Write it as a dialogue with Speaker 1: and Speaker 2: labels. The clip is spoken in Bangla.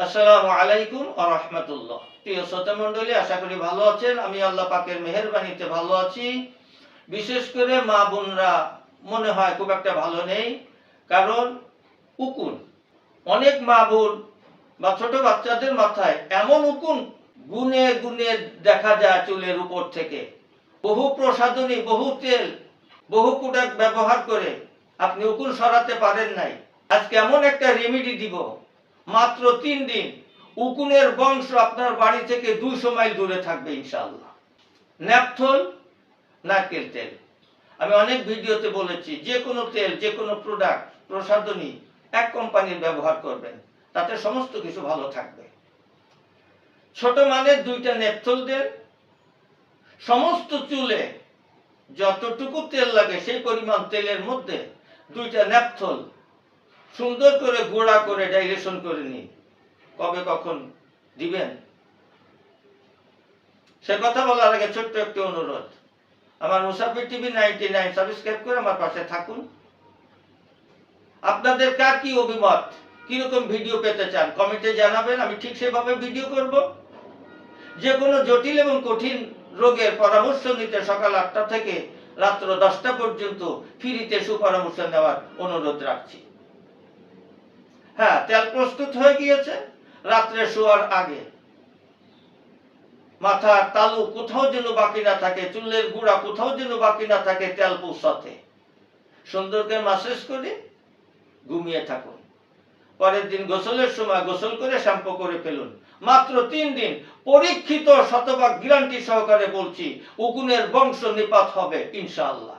Speaker 1: আসসালামু আলাইকুম আ রহমতুল্লাহ। প্রিয় শ্রোতা মণ্ডলী, আশা করি ভালো আছেন। আমি আল্লাহ পাকের মেহেরবানিতে ভালো আছি। বিশেষ করে মা বোনরা, মনে হয় খুব একটা ভালো নেই। কারণ উকুন, অনেক মা বোন বা ছোট বাচ্চাদের মাথায় এমন উকুন গুনে গুনে দেখা যায় চুলের উপর থেকে। বহু প্রসাধনী, বহু তেল, বহু প্রোডাক্ট ব্যবহার করে আপনি উকুন সরাতে পারেন নাই। আজকে এমন একটা রেমেডি দিব। মাত্র তিন দিন উকুনের বংশ আপনার বাড়ি থেকে দুইশো মাইল দূরে থাকবে ইনশাল্লাহ ন্যাপথল নারকেল তেল? আমি অনেক ভিডিওতে বলেছি, যে কোনো তেল, যে কোনো প্রোডাক্ট প্রসাধনী এক কোম্পানির ব্যবহার করবেন, তাতে সমস্ত কিছু ভালো থাকবে। ছোট মানের দুইটা নেপথল দেন সমস্ত চুলে যতটুকু তেল লাগে সেই পরিমাণ তেলের মধ্যে দুইটা ন্যাপথল সুন্দর করে গোড়া করে ডাইলেশন করে নিন। কবে কখন দিবেন? সে কথা বলার আগে ছোট্ট একটি অনুরোধ। আমার মুসাফির টিভি নাইনটি নাইন সাবস্ক্রাইব করে আমার পাশে থাকুন। আপনাদের কার কি অভিমত? কীরকম ভিডিও পেতে চান? কমেন্টে জানাবেন, আমি ঠিক সেভাবে ভিডিও করব। যে কোনো জটিল এবং কঠিন রোগের পরামর্শ নিতে সকাল আটটা থেকে রাত্র দশটা পর্যন্ত ফ্রিতে সুপরামর্শ নেওয়ার অনুরোধ রাখছি। হ্যাঁ তেল প্রস্তুত হয়ে গিয়েছে রাত্রে শোয়ার আগে। মাথার তালু কোথাও যেন বাকি না থাকে, চুলের গুড়া কোথাও যেন বাকি না থাকে, তেল পৌঁছাতে। সুন্দর করে মাসেজ করে ঘুমিয়ে থাকুন। পরের দিন গোসলের সময় গোসল করে শ্যাম্পু করে ফেলুন। মাত্র তিন দিন পরীক্ষিত শতভাগ গ্যারান্টি সহকারে বলছি, উকুনের বংশ নিপাত হবে, ইনশাআল্লাহ।